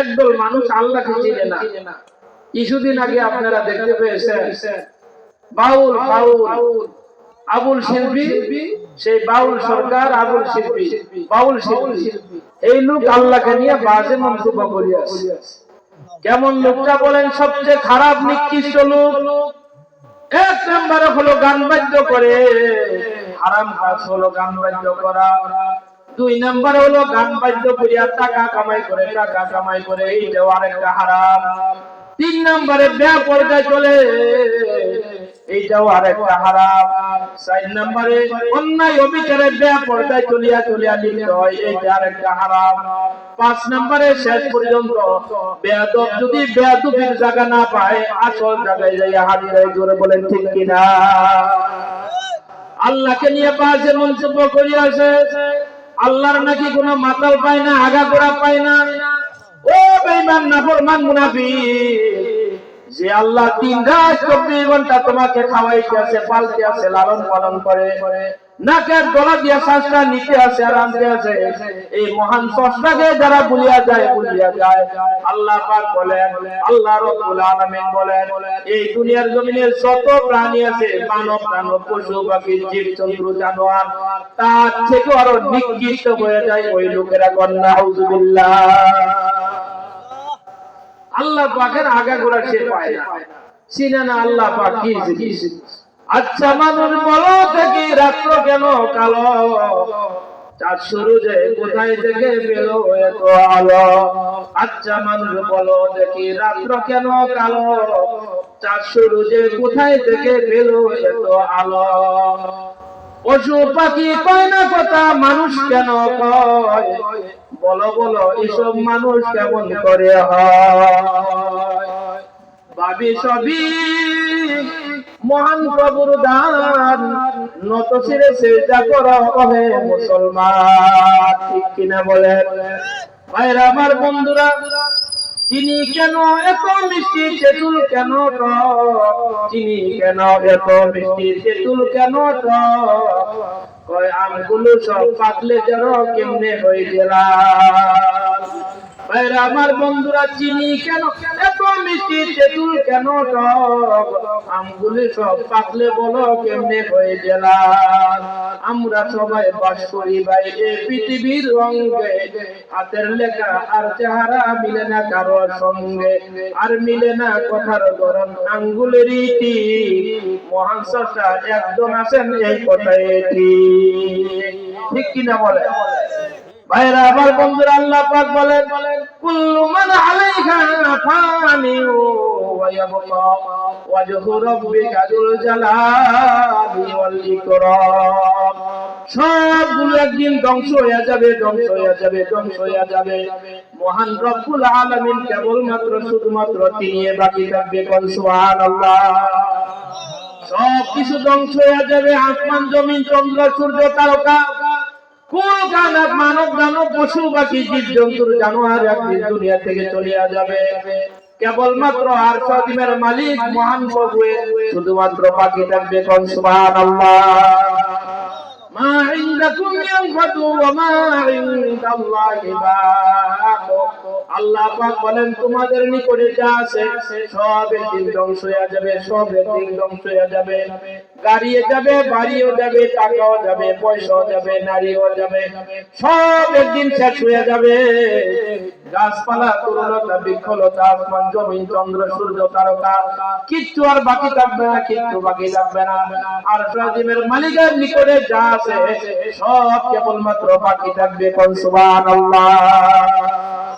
একদল মানুষ আল্লাহকে চিনে না। কিছুদিন আগে আপনারা দেখতে পেয়েছেন, বাউল বাউল। আবুল শিল্পী, সেই বাউল সরকার, আবুল শিল্পী, বাউল শিল্পী। এই লোক আল্লাহকে নিয়ে বাজে মন্তব্য করিয়াছে। কেমন লোকটা বলেন, সবচেয়ে খারাপ, নিকৃষ্ট লোক। এক নম্বরে হলো গান বাদ্য করে। হারাম কাজ হলো গান বাদ্য করা। দুই নম্বর হলো গান বাদ্য করিয়া টাকা কামাই করে, টাকা কামাই করে এইটাও আরেকটা হারাম। তিন নম্বরে ব্যয় পর্দায় চলে এইটাও হারাম। চার অন্যায় অবিচারে চলিয়া চলিয়া হয় এইটা হারাম। পাঁচ নম্বরে শেষ পর্যন্ত বেয়াদব যদি বেয়াদবির জায়গা না পায়, আসল জায়গায় যাইয়া হাজিরাই জোরে বলেন, ঠিক কিনা? আল্লাহকে নিয়ে বাজে মন্তব্য করিয়াছে। আল্লাহর নাকি কোনো মাতাল পায় না আগা গোড়া পায় না। ও বেঈমান, নাফরমান মুনাফি যে আল্লাহ তিন রাত চব্বিশ ঘণ্টা তোমাকে খাওয়াইতে আছে, পালতে আছে লালন পালন করে। নাকের গলা দিয়া শ্বাসটা নিতে আছে আর আনতে আছে এই মহান স্রষ্টাকে যারা ভুলিয়া যায় ভুলিয়া যায়। আল্লাহ পাক বলেন, আল্লাহ রব্বুল আলামিন বলেন, এই দুনিয়ার জমিনের যত প্রাণী আছে, মানব প্রাণব পশু, পাখি, জীব, জন্তু, জানোয়ার, তার থেকে আরও নিকৃষ্ট হয়ে যায় ওই লোকেরা কন্যা হুজুবিল্লাহ আল্লাহ পাকের আগা গোড়া সে পায় না। চিনে না আল্লাহ পাক কি জিনিস? আচ্ছা মানুষ বলো থেকে রাত্র কেন কালো? চাঁদ শুরু যে কোথায় থেকে পেল এত আলো? আচ্ছা মানুষ বলো, দেখি রাত্র কেন কালো? চাঁদ শুরু যে কোথায় থেকে পেল এত আলো? পশু পাখি কয় না কথা, মানুষ কেন কয়? বলো বলো, এসব মানুষ কেমন করে হয়? ভাবি সবই মহান প্রভুর দান। নত শিরে সেজা কর ওহে মুসলমান। ঠিক কিনা বলেন? ভাইরা, আমার বন্ধুরা চিনি কেন এত মিষ্টি তেঁতুল কেন চিনি কেন এত মিষ্টি তেঁতুল কেন কয় আমগুলো সব পাকলে যেন কেমনে হয়ে গেলাম? আমার বন্ধুরা চিনি কেন? এত মিষ্টি তেঁতুল কেন টক? আমগুলি সব পাকলে বলো কেমনে হয়ে গেলাম আমরা সবাই বাস করি বাইরে পৃথিবীর রঙে। হাতের লেখা আর চেহারা মিলে না কারও সঙ্গে। আর মিলে না কথার গরম আঙ্গুলের ইতি মহান স্রষ্টা একজন আছেন এই কথাই ঠিক। কিনা বলে ভাইরা, আমার বন্ধুরা আল্লাহ পাক বলেন, কুল্লু মান আলাইহা ফানি মহান কেবলমাত্র, শুধুমাত্র তিনি বাকি থাকবে কোন সব কিছু ধ্বংস হয়ে যাবে, আসমান, জমিন, চন্দ্র, সূর্য, তারকা। মানব দানব পশু পাখি জীব জন্তুর জানোয়ার একদিন দুনিয়া থেকে চলিয়া যাবে। কেবলমাত্র আর সদিমের মালিক মহান প্রভু শুধুমাত্র পাখি থাকবে কোন? ইনদাকুম ইয়ানফাদু ওয়া মা ইনদাল্লাহি বাক আল্লাহ পাক বলেন, তোমাদের নিকটে যা আছে, সব একদিন ধ্বংস হয়ে যাবে, সব একদিন ধ্বংস হয়ে যাবে। গাড়িয়ে যাবে, বাড়িও যাবে, টাকাও যাবে, পয়সাও যাবে, নারীও যাবে, সব একদিন শেষ হয়ে যাবে। গাছপালা, তরুণতা, বৃক্ষলতা, আসমান, জমিন, চন্দ্র, সূর্য, তারকা, কিচ্ছু আর বাকি থাকবে না, কিচ্ছু বাকি থাকবে না। আর সাজিমের মালিকের নিকটে যা আছে, সব কেবলমাত্র বাকি থাকবে, কোন সুবহানাল্লাহ।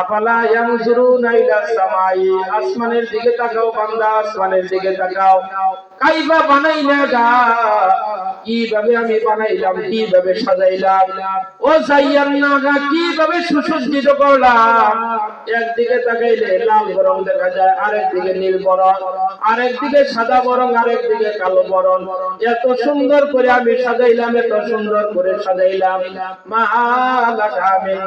আফালা ইয়ানজুরুনা ইলা সামাই? আসমানের দিকে তাকাও বান্দা, আসমানের দিকে তাকাও। কাইবা বানাইনা গা? কীভাবে আমি বানাইলাম, কীভাবে সাজাইলাম? ও জাইয়ান্না গা কীভাবে সুসজ্জিত করলাম? একদিকে তাকাইলে লাল বরং দেখা যায় আরেক দিকে নীল বরং। আরেক দিকে সাদা বরং আরেক দিকে কালো বরং। এত সুন্দর করে আমি সাজাইলাম, এত সুন্দর করে সাজাইলাম। মা লাকা মিন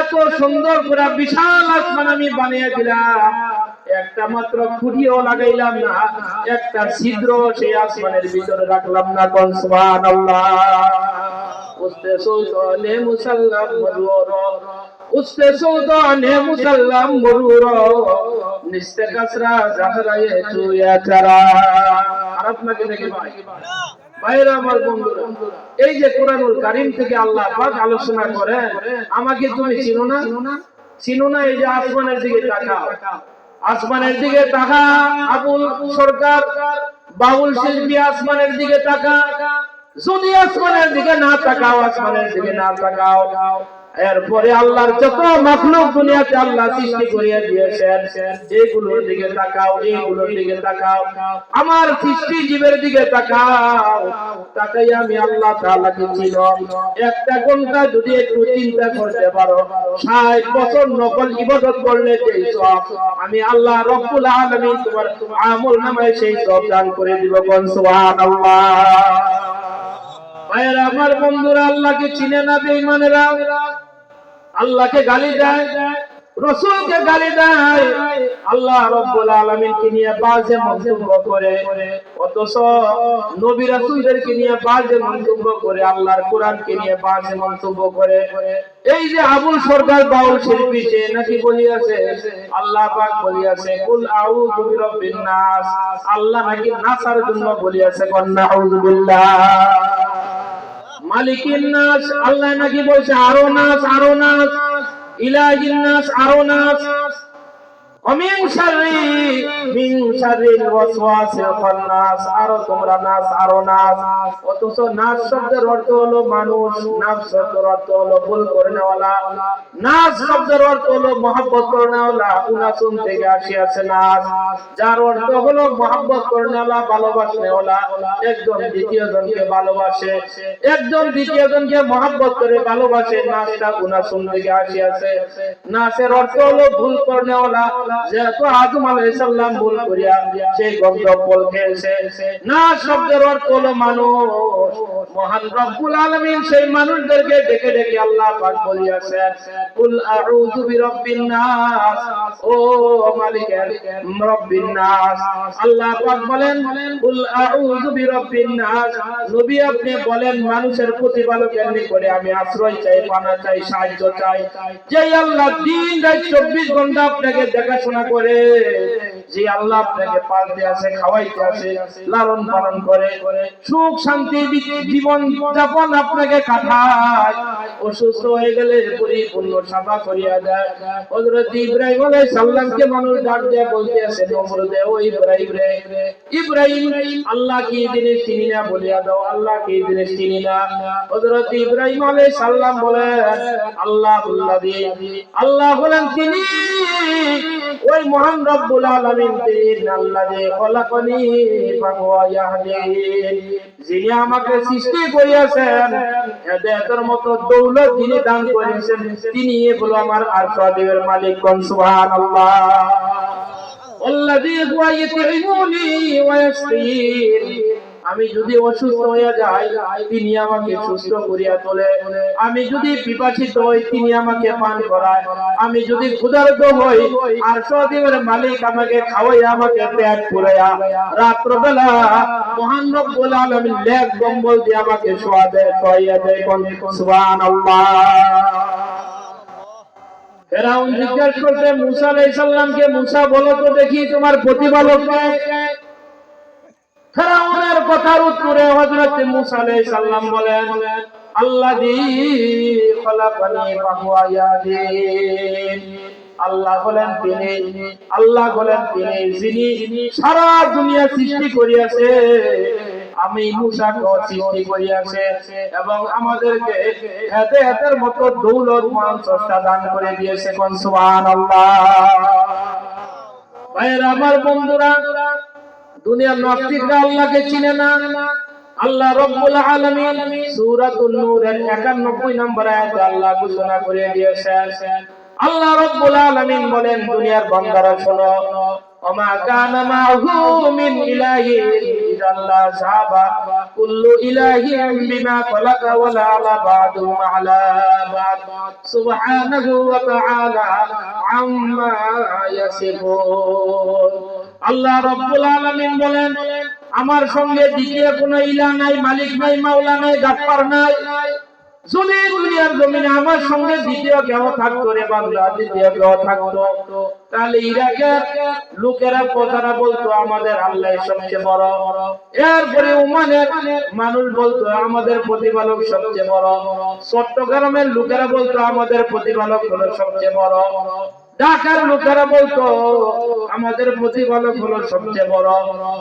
এত সুন্দর করে বিশাল আসমান আমি বানিয়ে দিলাম। একটা মাত্র খুঁটিও লাগাইলাম না, একটা ছিদ্র সেই আসমানের ভিতরে রাখলাম না, কোন সুবহানাল্লাহ। উস্তে সুলতানে মুসাল্লাম মরুর, উস্তে সুলতানে মুসাল্লাম মরুর নিস্তে কাসরা জাহরায়ে চুয়া চারা আর আপনাকে দেখি ভাই। এই যে কোরআনুল কারিম থেকে আল্লাহ আলোচনা আমাকে তুমি চিনো না? চিনো না, এই যে আসমানের দিকে টাকা আসমানের দিকে তাকা, আবুল সরকার, বাউল শিল্পী আসমানের দিকে তাকা। যদি আসমানের দিকে না তাকাও, আসমানের দিকে না তাকাও। এরপরে আল্লাহর যত মাখলুক দুনিয়াতে আল্লাহ সৃষ্টি করিয়া দিয়েছেন এইগুলোর দিকে তাকাও এইগুলোর দিকে তাকাও, আমার সৃষ্টি জীবের দিকে তাকাও তাকাই আমি আল্লাহ তাআলাকে চিনো। একটা ঘণ্টা যদি একটু চিন্তা করতে পারো, ষাট বছর নকল ইবাদত করলে যেই সব, আমি আল্লাহ রব্বুল আলামিন তোমার আমল নামায় সেই সব দান করে দিব কোন সুবহানাল্লাহ। ভাইয়েরা, আমার বন্ধুরা, আল্লাহকে চিনে না বেঈমানেরা? আল্লাহকে গালি দেয়, রসুলকে গালি দেয়, আল্লাহ রব্বুল আলামিনকে নিয়ে বাজে মন্তব্য করে। অথচ নবী রাসূলদেরকে নিয়ে বাজে মন্তব্য করে, আল্লাহর কোরআনকে নিয়ে বাজে মন্তব্য করে। এই যে আবুল সরকার বাউল শিল্পী সে নাকি বলিয়াছে, আল্লাহ পাক বলিয়াছে, কুল আউযু বিরাব্বিন নাস। আল্লাহ নাকি নাসার জন্য বলিয়াছে কন্না আউযু মালিকিন নাস আল্লাহ নাকি বলছে আরও নাস আরও নাস ইলাহিন নাস আরও নাস। অমিন শাররি মিন শাররিল ওয়াসওয়াসিল খান্নাস আরও তোমরা নাস, আরও নাস। অথচ নাস শব্দের অর্থ হলো মানুষ, নাস শব্দের অর্থ হলো ভুল করে নেওয়ালা। নাস শব্দের অর্থ হলো মহব্বত করে নেওয়ালা উনাসুন থেকে আসিয়াছে নাস। যার অর্থ হলো মহব্বত করে নেওয়ালা, ভালোবাসে নেওয়ালা। একজন দ্বিতীয় জনকে ভালোবাসে, একজন দ্বিতীয় জনকে মহব্বত করে ভালোবাসে, নাসটা উনাসুন থেকে আসিয়াছে। নাসের অর্থ হলো ভুল করে নেওয়ালা যেহেতু আদম আলাইহিস সালাম ভুল করিয়া সেই খেয়েছে, না শব্দের অর্থ হলো মানুষ। মহান রব্বুল আলামিন সেই মানুষদেরকে ডেকে ডেকে আল্লাহ পাক বলিয়াছেন, কুল আউযু নাস। ও রব্বিন নাস। আল্লাহ পাক বলেন, কুল আউযু নাস। নবী আপনি বলেন, মানুষের প্রতিপালকের নিকটে আমি আশ্রয় চাই, পানা চাই, সাহায্য চাই। যে আল্লাহ দিন রাত চব্বিশ ঘণ্টা আপনাকে দেখাশোনা করে যে আল্লাহ আপনাকে পালতে আছে খাওয়াইতে আছে লালন পালন করে। সুখ শান্তি জীবন যাপন আপনাকে কাটায়। অসুস্থ হয়ে গেলে পরিপূর্ণ সাফা করিয়া দেয়। হযরত ইব্রাহিম মানুষ ডাক দিয়ে বলতে ও ইব্রাহিম রে, ইব্রাহিম, আল্লাহ কি জিনিস চিনি না? বলিয়া দাও, আল্লাহ কি জিনিস চিনি না? হযরত ইব্রাহিম আলাইহিস সালাম বলেন আল্লাহ আল্লাহ দিয়ে আল্লাহ বলেন তিনি ওই মহান রব্বুল আলামিন তিনি আল্লাহ যে খলাকনি ফাহুয়া ইয়াহদিন যিনি আমাকে সৃষ্টি করিয়াছেন হেদায়েতের মতো দৌলত যিনি দান করেছেন তিনি হলো আমার আরশাদের মালিক কোন সুবহানাল্লাহ الذي هو يطعمني ويسقين আমি যদি অসুস্থ হয়ে যাই, তিনি আমাকে সুস্থ করিয়া তোলে। আমি যদি পিপাসিত হই, তিনি আমাকে পান করায়। আমি যদি ক্ষুধার্ত হই, আর সদিবের মালিক আমাকে খাওয়াই আমাকে পেট পুরাইয়া মহান রব্বুল আলামিন কম্বল দিয়ে আমাকে শোয়া দেয় শোয়াইয়া দেয় কোন সুবহানাল্লাহ। ফেরাউন জিজ্ঞাসা করছে, মুসা আলাইহিস সালামকে, মুসা, বলো তো দেখি তোমার প্রতিপালক কে? ফেরাউনের কথার উত্তরে হযরত মুসা আলাইহিস সালাম বলেন, আল্লাযী খলাকানি ফাহুয়া ইয়াহদিন আল্লাহ বলেন তিনি, আল্লাহ বলেন তিনি যিনি সারা দুনিয়া সৃষ্টি করিয়াছে, আমি মুসাকে সৃষ্টি করিয়াছে এবং আমাদেরকে এতে এতের মতো দৌলত, মান, স্রষ্টা দান করে দিয়েছে। কোন সুবহানাল্লাহ। ভাইয়েরা, আমার বন্ধুরা দুনিয়ার নাস্তিকরা আল্লাহকে চিনে না। আল্লাহ রব্বুল আলামিন সূরাতুন নূরের 91 নম্বর আয়াতে আল্লাহ ঘোষণা করে দিয়েছেন আল্লাহ রব্বুল আলামিন বলেন, দুনিয়ার বান্দারা শোনো, ওমা কানা মাহু মিন ইলাহি ইল্লাল্লাহ সাহাবা, কুল্লু ইলাহিন বিমা খালাকা ওয়ালা আলা বাদু আলা বাদ। সুবহানাহু ওয়া তাআলা আম্মা ইয়াসিফুন। আল্লাহ রব্বুল আলামিন বলেন, আমার সঙ্গে দ্বিতীয় কোনো ইলা নাই, মালিক নাই, মাওলা নাই, গাফফার নাই। যদি দুনিয়ার জমিনে আমার সঙ্গে দ্বিতীয় কেউ থাকতো রে বাংলা দ্বিতীয় কেউ থাকতো, তাহলে ইরাকের লোকেরা প্রজারা বলতো, আমাদের আল্লাহ সবচেয়ে বড়। এরপরে ওমানের মানুষ বলতো, আমাদের প্রতিপালক সবচেয়ে বড়। চট্টগ্রামের লোকেরা বলতো, আমাদের প্রতিপালক হলো সবচেয়ে বড়। ঢাকার লোকেরা বলতো, আমাদের প্রতিপালক হলো সবচেয়ে বড়।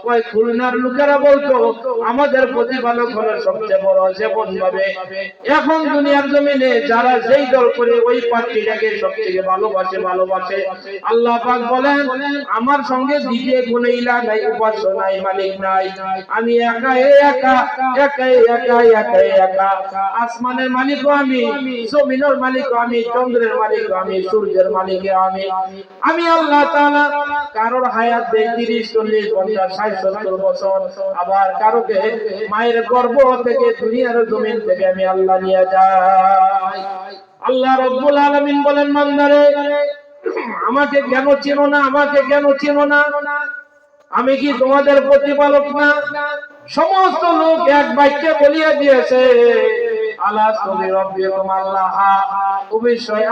ওই খুলনার লোকেরা বলতো, আমাদের প্রতিপালক হলো সবচেয়ে বড় যেমন ভাবে এখন দুনিয়ার জমিনে যারা যেই দল করে, ওই পার্টিটাকে সবথেকে ভালোবাসে ভালোবাসে। আল্লাহ পাক বলেন, আমার সঙ্গে দ্বিতীয় কোনো ইলা নাই, উপাস্য নাই, মালিক নাই। আমি একা একা, একাই একাই একাই একা। আসমানের মালিকও আমি, জমিনের মালিকও আমি, চন্দ্রের মালিকও আমি, সূর্যের মালিকও আমি আল্লাহ কারোর হায়াত দেই 30 40 50 60 70 বছর। আবার কারোকে মায়ের থেকে দুনিয়ার জমিন থেকে আমি আল্লাহ নিয়ে যাই। আল্লাহ রব্বুল বলেন আমাকে কেন চেনো না? আমাকে কেন চেনো না? আমি কি তোমাদের প্রতিপালক না? সমস্ত লোক এক বাক্যে বলিয়া দিয়েছে আল্লাহ তুমি রব্বিকুম আল্লাহ।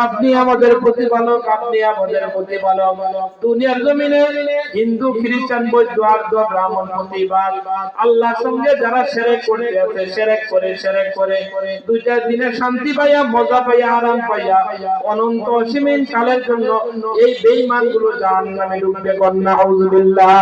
আপনি আমাদের প্রতিপালক, আপনি আমাদের প্রতিপালক। দুনিয়ার হিন্দু খ্রিস্টান বৌদ্ধ, আর্য, ব্রাহ্মণ প্রতিবাদ আল্লাহর সঙ্গে যারা সেরেক করতে আছে সেরেক করে সেরেক করে, দুইটা দিনে শান্তি পাইয়া, মজা পাইয়া, আরাম পাইয়া, অনন্ত অসীমিন কালের জন্য এই বেঈমানগুলো জাহান্নামে ডুববে কন্যা আউযুবিল্লাহ